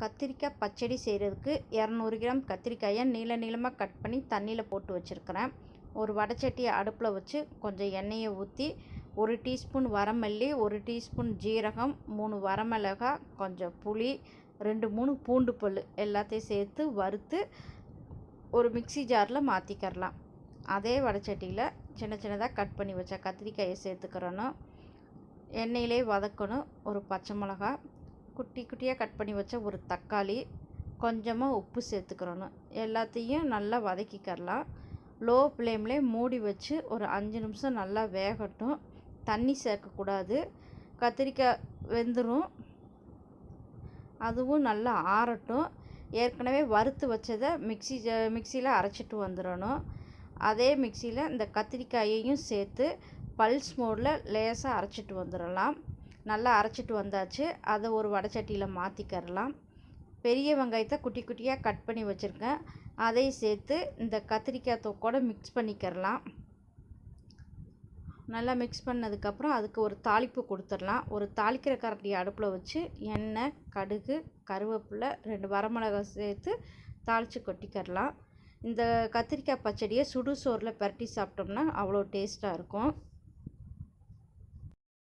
கத்திரிக்காய் பச்சடி செய்கிறதுக்கு இரநூறு கிராம் கத்திரிக்காயை நீள நீளமாக கட் பண்ணி தண்ணியில் போட்டு வச்சுருக்கிறேன். ஒரு வடைச்சட்டியை அடுப்பில் வச்சு கொஞ்சம் எண்ணெயை ஊற்றி ஒரு டீஸ்பூன் வரமல்லி ஒரு டீஸ்பூன் ஜீரகம் மூணு வரமிளகாய் கொஞ்சம் புளி ரெண்டு மூணு பூண்டு பல் எல்லாத்தையும் சேர்த்து வறுத்து ஒரு மிக்ஸி ஜாரில் மாற்றிக்கிறலாம் அதே வடைச்சட்டியில் சின்ன சின்னதாக கட் பண்ணி வச்ச கத்திரிக்காயை சேர்த்துக்கிறணும். எண்ணெயிலே வதக்கணும். ஒரு பச்சை மிளகா குட்டி குட்டியாக கட் பண்ணி வச்ச ஒரு தக்காளி கொஞ்சமாக உப்பு சேர்த்துக்கிறணும். எல்லாத்தையும் நல்லா வதக்கிக்கிறலாம். லோ ஃப்ளேம்லேயே மூடி வச்சு ஒரு அஞ்சு நிமிஷம் நல்லா வேகட்டும். தண்ணி சேர்க்கக்கூடாது. கத்திரிக்காய் வெந்துடும் அதுவும் நல்லா ஆறட்டும். ஏற்கனவே வறுத்து வச்சதை மிக்ஸி ஜ மிக்சியில் அரைச்சிட்டு வந்துடணும் அதே மிக்சியில் இந்த கத்திரிக்காயையும் சேர்த்து பல்ஸ் மோடில் லேசாக அரைச்சிட்டு வந்துடலாம் நல்லா அரைச்சிட்டு வந்தாச்சு. அதை ஒரு வடைச்சட்டியில் மாற்றிக்கிறலாம் பெரிய வெங்காயத்தை குட்டி குட்டியாக கட் பண்ணி வச்சுருக்கேன். அதையும் சேர்த்து இந்த கத்திரிக்காய் தொக்கோடு மிக்ஸ் பண்ணிக்கிறலாம் நல்லா மிக்ஸ் பண்ணதுக்கப்புறம் அதுக்கு ஒரு தாளிப்பு கொடுத்துடலாம். ஒரு தாளிக்கிற கரண்டி அடுப்பில் வச்சு எண்ணெய் கடுகு கருவேப்பிலை ரெண்டு வரமிளகாய் சேர்த்து தாளித்து கொட்டிக்கிறலாம் இந்த கத்திரிக்காய் பச்சடியை சுடு சோறில் பரட்டி சாப்பிட்டோம்னா அவ்வளோ டேஸ்ட்டாக இருக்கும்.